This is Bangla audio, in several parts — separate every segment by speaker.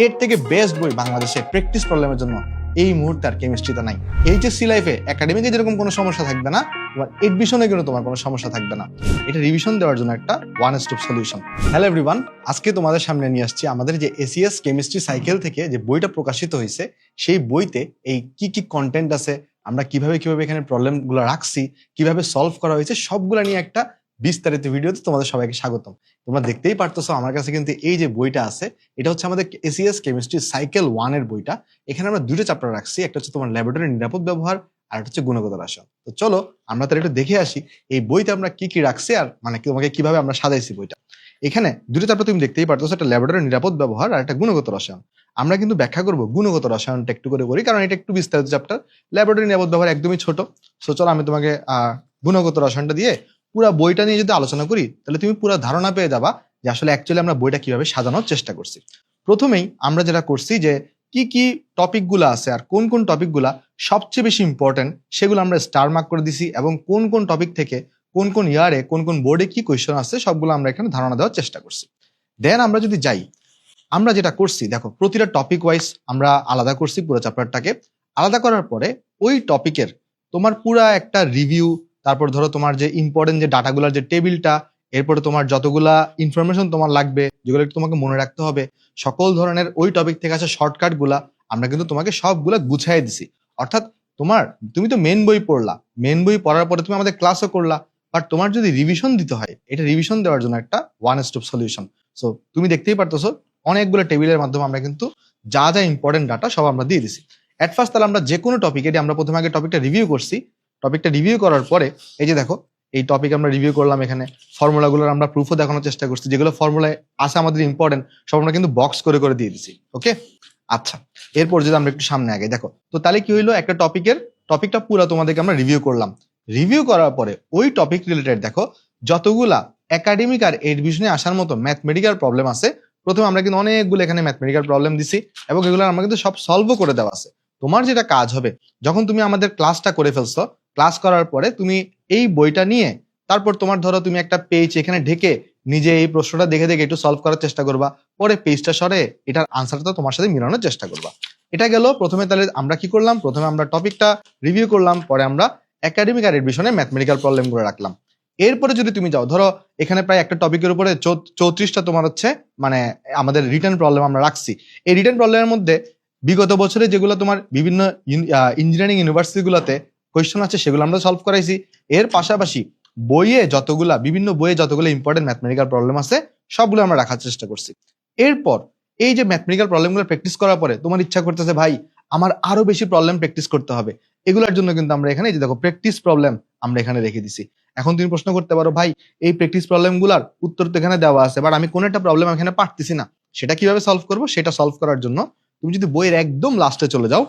Speaker 1: এর থেকে বেস্ট বই বাংলাদেশে প্র্যাকটিস প্রবলেমের জন্য এই মুহূর্তে আর কেমিস্ট্রিতে নাই। এইচএসসি লাইফে একাডেমিকে যেরকম কোনো সমস্যা থাকবে না, তোমার এডমিশনে কিন্তু তোমার কোনো সমস্যা থাকবে না। এটা রিভিশন দেওয়ার জন্য একটা one stop solution hello everyone আজকে তোমাদের সামনে নিয়ে আসছি আমাদের যে এসিএস কেমিস্ট্রি সাইকেল থেকে যে বইটা প্রকাশিত হয়েছে, সেই বইতে এই কি কি কন্টেন্ট আছে, আমরা কীভাবে কীভাবে এখানে প্রবলেমগুলো রাখছি, কীভাবে সলভ করা হয়েছে, সবগুলো নিয়ে একটা বিস্তারিত ভিডিওতে তোমাদের সবাইকে স্বাগতম। তোমরা দেখতেই পারতেছো আমার কাছে কিন্তু এই যে বইটা আছে, এটা হচ্ছে আমাদের এসিএস কেমিস্ট্রি সাইকেল ওয়ানের বইটা। এখানে আমরা দুটো চ্যাপ্টার রাখছি, একটা হচ্ছে তোমার ল্যাবরেটরি নিরাপদ ব্যবহার আর হচ্ছে গুণগত রসায়ন। তো চলো, আমরা তাহলে একটু দেখে আসি, এই বইতে আমরা কি কি রাখছি আর মানে তোমাকে কীভাবে আমরা সাজাইছি বইটা। এখানে দুটো চ্যাপ্টার তুমি দেখতেই পারতেছো, একটা ল্যাবরেটরি নিরাপদ ব্যবহার আর একটা গুণগত রসায়ন। আমরা কিন্তু ব্যাখ্যা করব গুণগত রসায়নটা একটু করে করি, কারণ এটা একটু বিস্তারিত চ্যাপ্টার। ল্যাবরেটরি নিরাপদ ব্যবহার একদমই ছোট। সো চলো আমি তোমাকে গুণগত রসায়নটা দিয়ে পুরো বইটা নিয়ে যদি আলোচনা করি, তাহলে তুমি পুরো ধারণা পেয়ে যাবা যে আসলে অ্যাকচুয়ালি আমরা বইটা কীভাবে সাজানোর চেষ্টা করছি। প্রথমেই আমরা যেটা করছি যে কি কি টপিকগুলো আছে আর কোন কোন টপিকগুলা সবচেয়ে বেশি ইম্পর্টেন্ট সেগুলো আমরা স্টার মার্ক করে দিছি এবং কোন কোন টপিক থেকে কোন কোন ইয়ারে কোন কোন বোর্ডে কি কোয়েশ্চেন আছে সবগুলো আমরা এখানে ধারণা দেওয়ার চেষ্টা করছি। দেন আমরা যদি যাই, আমরা যেটা করছি, দেখো প্রতিটা টপিক ওয়াইজ আমরা আলাদা করছি পুরো চ্যাপ্টারটাকে আলাদা করার পরে ওই টপিকের তোমার পুরা একটা রিভিউ তারপর ধরো তোমার যে ইম্পর্টেন্ট যে ডাটাগুলোর যে টেবিলটা, এরপরে তোমার যতগুলা ইনফরমেশন তোমার লাগবে, যেগুলো একটু তোমাকে মনে রাখতে হবে, সকল ধরনের ওই টপিক থেকে আসা শর্টকাটগুলা আমরা কিন্তু তোমাকে সবগুলা গুছাই দিছি। অর্থাৎ তোমার, তুমি তো মেন বই পড়লা মেন বই পড়ার পরে তুমি আমাদের ক্লাসও করলা বাট তোমার যদি রিভিশন দিতে হয়, এটা রিভিশন দেওয়ার জন্য একটা ওয়ান স্টপ সলিউশন সো তুমি দেখতেই পারতেছো, অনেকগুলো টেবিলের মাধ্যমে আমরা কিন্তু যা যা ইম্পর্টেন্ট ডাটা সব আমরা দিয়ে দিছি। অ্যাট ফার্স্ট তাহলে আমরা যে কোনো টপিকে আমরা প্রথমে আগে টপিকটা রিভিউ করছি টপিকটা রিভিউ করার পরে, এই যে দেখো, এই টপিক আমরা রিভিউ করলাম এখানে। ফর্মুলাগুলোর আমরা প্রুফও দেখানোর চেষ্টা করছি। যেগুলো ফর্মুলায় আছে আমাদের ইম্পর্টেন্ট সব আমরা কিন্তু বক্স করে করে দিয়ে দিছি ওকে আচ্ছা এরপর যদি আমরা একটু সামনে আগে দেখো, তো তাহলে কি হইল? একটা টপিকের টপিকটা পুরো তোমাদেরকে আমরা রিভিউ করলাম। রিভিউ করার পরে ওই টপিক রিলেটেড দেখো, যতগুলা একাডেমিক আর এডমিশনে আসার মতো ম্যাথমেটিক্যাল প্রবলেম আছে, প্রথমে আমরা কিন্তু অনেকগুলো এখানে ম্যাথমেটিক্যাল প্রবলেম দিছি এবং এগুলো আমরা কিন্তু সব সলভও করে দেওয়া আছে। তোমার যেটা কাজ হবে, যখন তুমি আমাদের ক্লাসটা করে ফেলছো ক্লাস করার পরে তুমি এই বইটা নিয়ে তারপর তোমার ধরো তুমি একটা পেজ এখানে ঢেকে নিজে এই প্রশ্নটা দেখে দেখে একটু সলভ করার চেষ্টা করবা। পরে পেজটা সরে এটার আনসারটা তোমার সাথে মিলানোর চেষ্টা করবা। এটা গেল, প্রথমে তাহলে আমরা কি করলাম? প্রথমে আমরা টপিকটা রিভিউ করলাম, পরে আমরা একাডেমিক আর এডমিশনে ম্যাথমেটিক্যালগুলো রাখলাম। এরপরে যদি তুমি যাও, ধরো এখানে প্রায় একটা টপিকের উপরে চৌত্রিশটা তোমার হচ্ছে মানে আমাদের রিটার্ন প্রবলেম আমরা রাখছি। এই রিটার্ন প্রবলেমের মধ্যে বিগত বছরে যেগুলো তোমার বিভিন্ন ইঞ্জিনিয়ারিং ইউনিভার্সিটিগুলোতে কোয়েশ্চেন আছে, সেগুলো আমরা সলভ করাইছি। এর পাশাপাশি বইয়ে যতগুলা, বিভিন্ন বইয়ে যতগুলো ইম্পর্টেন্ট ম্যাথমেটিক্যাল প্রবলেম আছে, সবগুলো আমরা রাখার চেষ্টা করছি। এরপর এই যে ম্যাথমেটিক্যাল প্রবলেমগুলো প্র্যাকটিস করার পরে তোমার ইচ্ছা করতেছে, ভাই, আমার আরও বেশি প্রবলেম প্র্যাকটিস করতে হবে। এগুলোর জন্য কিন্তু আমরা এখানে যে দেখো প্র্যাকটিস প্রবলেম আমরা এখানে রেখে দিছি। এখন তুমি প্রশ্ন করতে পারো, ভাই, এই প্র্যাকটিস প্রবলেমগুলার উত্তর তো এখানে দেওয়া আছে বাট আমি কোন একটা প্রবলেম এখানে পারতেছি না। সেটা কীভাবে সলভ করব? সেটা সলভ করার জন্য তুমি যদি বইয়ের একদম লাস্টে চলে যাও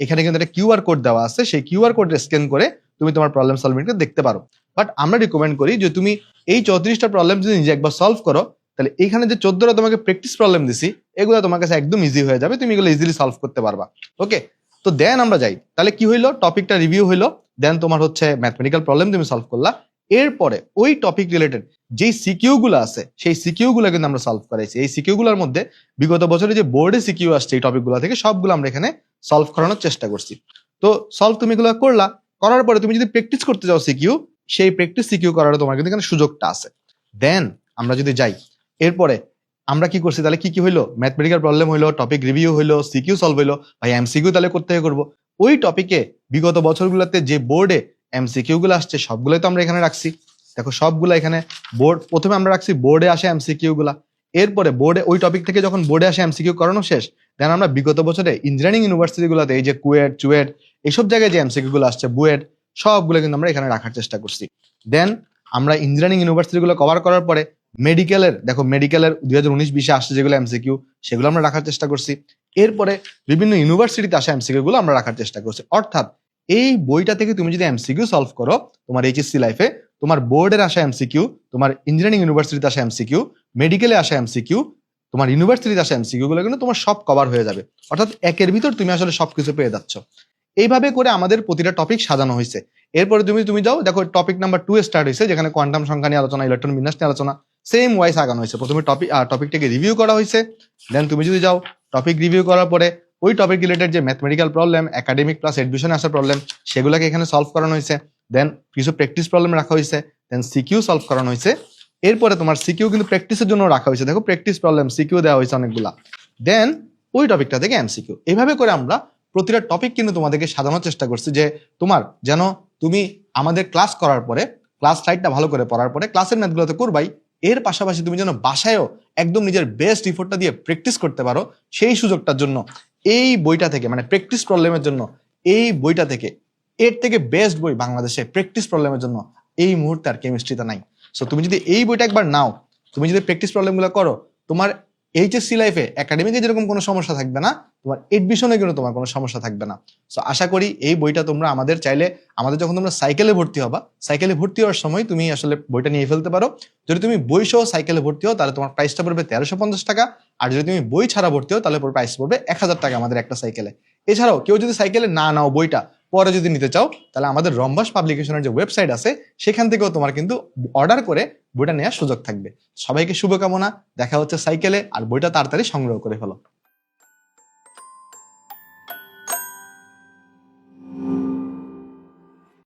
Speaker 1: এখানে কিন্তু একটা কিউআর কোড দেওয়া আছে। সেই কিউআর কোড স্ক্যান করে তুমি তোমার প্রবলেম সলভিংটা দেখতে পারো। বাট আমরা রিকমেন্ড করি যে তুমি এই চৌত্রিশটা প্রবলেম যদি নিজে একবার সলভ করো, তাহলে এখানে যে চোদ্দটা তোমাকে প্র্যাকটিস প্রবলেম দিছি, এগুলো তোমার কাছে একদম ইজি হয়ে যাবে। তুমি এগুলো ইজিলি সলভ করতে পারবা। ওকে তো দেন আমরা যাই। তাহলে কি হইল? টপিকটা রিভিউ হইল। দেন তোমার হচ্ছে ম্যাথমেটিক্যাল প্রবলেম তুমি সলভ করলা। এরপরে ওই টপিক রিলেটেড যেই সিকিউ গুলো আছে, সেই সিকিউ গুলো কিন্তু আমরা সলভ করাইছি। এই সিকিউ গুলোর মধ্যে বিগত বছরে যে বোর্ডে সিকিউ আসছে, এই টপিকগুলো থেকে সবগুলো আমরা এখানে সলভ করানোর চেষ্টা করছি। তো সলভ তুমি এগুলো করলা, করার পরে তুমি যদি প্র্যাকটিস করতে যাও সিকিউ সেই প্র্যাকটিস সিকিউ করার তোমার কিন্তু এখানে সুযোগটা আছে। দেন আমরা যদি যাই, এরপরে আমরা কি করছি, তাহলে কি কি হইল? ম্যাথমেটিক্যাল প্রবলেম হইল টপিক রিভিউ হইল সিকিউ সলভ হইল, ভাই এমসিকিউ তাহলে করতে করব। ওই টপিকে বিগত বছরগুলোতে যে বোর্ডে এমসিকিউ গুলো আসছে, সবগুলোই তো আমরা এখানে রাখছি। দেখো সবগুলো এখানে বোর্ড প্রথমে আমরা রাখছি বোর্ডে আসে এমসিকিউ গুলা। এরপরে বোর্ডে ওই টপিক থেকে যখন বোর্ডে আসে এমসিকিউ করানো শেষ দেন আমরা বিগত বছরে ইঞ্জিনিয়ারিং ইউনিভার্সিটি গুলোতে এই যে কুয়েট, চুয়েট এইসব জায়গায় যে এমসিকিউ গুলো আসছে, বুয়েট, সবগুলো কিন্তু আমরা এখানে রাখার চেষ্টা করছি। দেন আমরা ইঞ্জিনিয়ারিং ইউনিভার্সিটি গুলো কভার করার পরে মেডিকেলের দেখো মেডিকেলের দুই হাজার উনিশ বিশে আসছে যেগুলো এমসিকিউ সেগুলো আমরা রাখার চেষ্টা করছি। এরপরে বিভিন্ন ইউনিভার্সিটিতে আসা এমসিকিউ গুলো আমরা রাখার চেষ্টা করছি। অর্থাৎ এই বইটা থেকে তুমি যদি এমসিকিউ সলভ করো, তোমার এইচএসসি লাইফে তোমার বোর্ডের আসা এমসিকিউ তোমার ইঞ্জিনিয়ারিং ইউনিভার্সিটিতে আসা এমসিকিউ মেডিকেলে আসা এমসিকিউ তোমার ইউনিভার্সিটিতে আসা এমসিকিউ গুলো কিন্তু তোমার সব কভার হয়ে যাবে। অর্থাৎ একের ভিতর তুমি আসলে সবকিছু পেয়ে যাচ্ছ। এইভাবে করে আমাদের প্রতিটা টপিক সাজানো হয়েছে। এরপরে তুমি তুমি যাও, দেখো টপিক নাম্বার টু স্টার্ট হয়েছে, যেখানে কোয়ান্টাম সংখ্যা নিয়ে আলোচনা ইলেকট্রন বিন্যাস নিয়ে আলোচনা সেম ওয়াইস আগানো হয়েছে। প্রথমে টপিক টপিকটাকে রিভিউ করা হয়েছে দেন তুমি যদি যাও টপিক রিভিউ করার পরে ওই টপিক রিলেটেড যে ম্যাথমেটিক্যাল প্রবলেম একাডেমিক প্লাস এডমিশনে আসার প্রবলেম সেগুলোকে এখানে সলভ করানো হয়েছে। দেন কিছু প্র্যাকটিস প্রবলেম রাখা হয়েছে দেন সিকিউ সলভ করানো হয়েছে। এরপরে তোমার সিকিউ কিন্তু প্র্যাকটিসের জন্য রাখা হয়েছে। দেখো প্র্যাকটিস প্রবলেম সিকিউ দেওয়া হয়েছে অনেকগুলা। দেন ওই টপিকটা থেকে এমসিকিউ এইভাবে করে আমরা প্রতিটা টপিক কিন্তু তোমাদেরকে সাজানোর চেষ্টা করছি যে তোমার যেন তুমি আমাদের ক্লাস করার পরে ক্লাস স্লাইডটা ভালো করে পড়ার পরে ক্লাসের ম্যাথগুলোতে করবাই, এর পাশাপাশি তুমি যেন বাসায়ও একদম নিজের বেস্ট ইফোর্টটা দিয়ে প্র্যাকটিস করতে পারো, সেই সুযোগটার জন্য। এই বইটা থেকে মানে প্র্যাকটিস প্রবলেমের জন্য, এই বইটা থেকে, এর থেকে বেস্ট বই বাংলাদেশে প্র্যাকটিস প্রবলেমের জন্য এই মুহূর্তে আর কেমিস্ট্রিতে নাই। সো তুমি যদি এই বইটা একবার নাও, তুমি যদি প্র্যাকটিস প্রবলেমগুলো করো, তোমার এইচএসসি লাইফে একাডেমিকে যেরকম কোনো সমস্যা থাকবে না, তোমার এডমিশনে কিন্তু তোমার কোনো সমস্যা থাকবে না। সো আশা করি এই বইটা তোমরা আমাদের চাইলে, আমাদের যখন তোমরা সাইকেলে ভর্তি হবা সাইকেলে ভর্তি হওয়ার সময় তুমি আসলে বইটা নিয়ে ফেলতে পারো। যদি তুমি বই সহ সাইকেলে ভর্তি হও, তাহলে তোমার প্রাইসটা পড়বে তেরোশো পঞ্চাশ টাকা। আর যদি তুমি বই ছাড়া ভর্তি হও, তাহলে প্রাইস পড়বে এক হাজার টাকা আমাদের একটা সাইকেলে এছাড়াও কেউ যদি সাইকেলে না নাও বইটা পরে যদি নিতে চাও, তাহলে আমাদের রম্বাস পাবলিকেশনের যে ওয়েবসাইট আছে, সেখান থেকেও তোমার কিন্তু অর্ডার করে বইটা নেওয়ার সুযোগ থাকবে। সবাইকে শুভকামনা, দেখা হচ্ছে সাইকেলে আর বইটা তাড়াতাড়ি সংগ্রহ করে ফেলো।